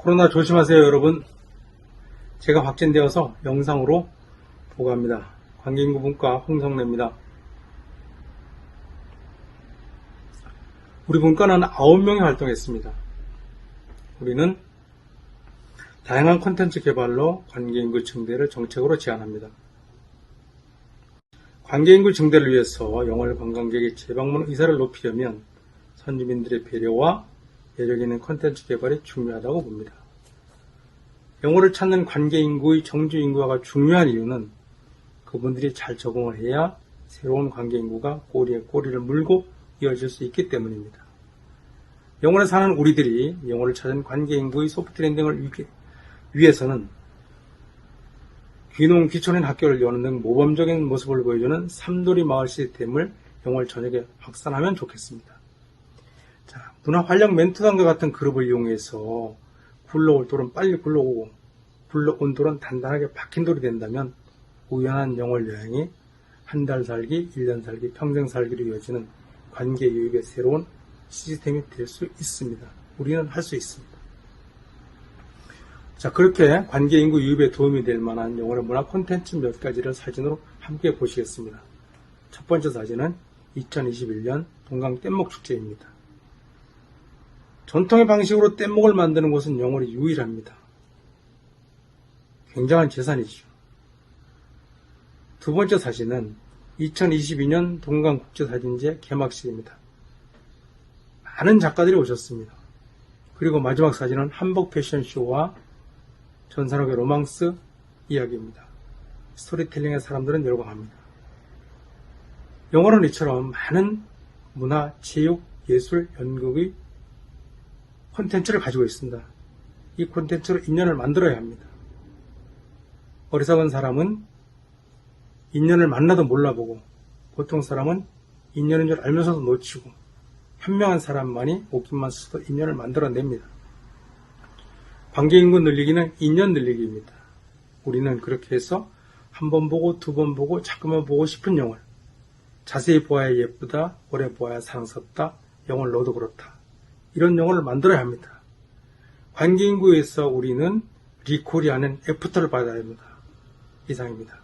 코로나 조심하세요, 여러분. 제가 확진되어서 영상으로 보고합니다. 관계인구 분과 홍성래입니다. 우리 분과는 9명이 활동했습니다. 우리는 다양한 콘텐츠 개발로 관계인구 증대를 정책으로 제안합니다. 관계인구 증대를 위해서 영월 관광객의 재방문 의사를 높이려면 선주민들의 배려와 매력 있는 콘텐츠 개발이 중요하다고 봅니다. 영어를 찾는 관계 인구의 정주 인구화가 중요한 이유는 그분들이 잘 적응을 해야 새로운 관계 인구가 꼬리에 꼬리를 물고 이어질 수 있기 때문입니다. 영월에 사는 우리들이 영어를 찾은 관계 인구의 소프트 랜딩을 위- 위해서는 귀농 귀촌인 학교를 여는 등 모범적인 모습을 보여주는 삼돌이 마을 시스템을 영월 전역에 확산하면 좋겠습니다. 자, 문화 활력 멘토단과 같은 그룹을 이용해서 굴러올 돌은 빨리 굴러오고 굴러온 돌은 단단하게 박힌 돌이 된다면 우연한 영월 여행이 한 달 살기, 1년 살기, 평생 살기로 이어지는 관계 유입의 새로운 시스템이 될 수 있습니다. 우리는 할 수 있습니다. 자, 그렇게 관계 인구 유입에 도움이 될 만한 영월의 문화 콘텐츠 몇 가지를 사진으로 함께 보시겠습니다. 첫 번째 사진은 2021년 동강 뗏목 축제입니다. 전통의 방식으로 뗏목을 만드는 곳은 영월이 유일합니다. 굉장한 재산이죠. 두 번째 사진은 2022년 동강국제사진제 개막식입니다. 많은 작가들이 오셨습니다. 그리고 마지막 사진은 한복 패션쇼와 전산옥의 로망스 이야기입니다. 스토리텔링의 사람들은 열광합니다. 영어는 이처럼 많은 문화, 체육, 예술, 연극의 콘텐츠를 가지고 있습니다. 이 콘텐츠로 인연을 만들어야 합니다. 어리석은 사람은 인연을 만나도 몰라보고 보통 사람은 인연인 줄 알면서도 놓치고 현명한 사람만이 옷깃만 써도 인연을 만들어냅니다. 관계인구 늘리기는 인연 늘리기입니다. 우리는 그렇게 해서 한 번 보고 두 번 보고 자꾸만 보고 싶은 영월 자세히 보아야 예쁘다 오래 보아야 사랑스럽다 영월 너도 그렇다 이런 영어를 만들어야 합니다. 관계인구에서 우리는 리콜이 아닌 애프터를 받아야 합니다. 이상입니다.